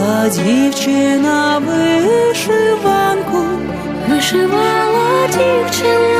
Шила дівчина вишиванку, вишивала дівчина.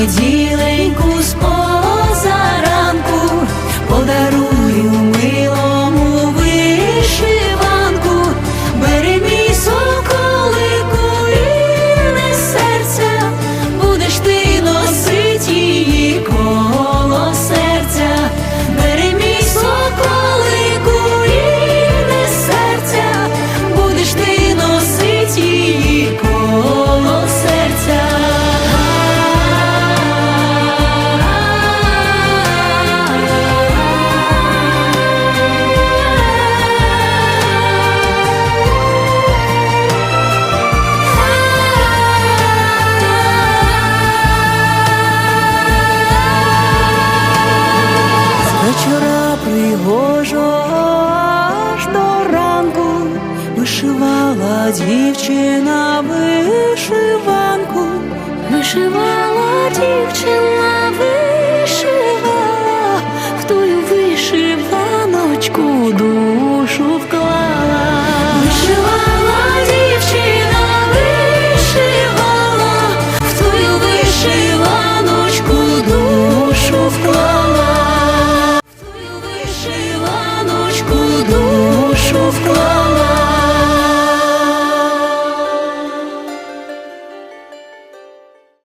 неділю. дівчина вишиванку, вишиванку.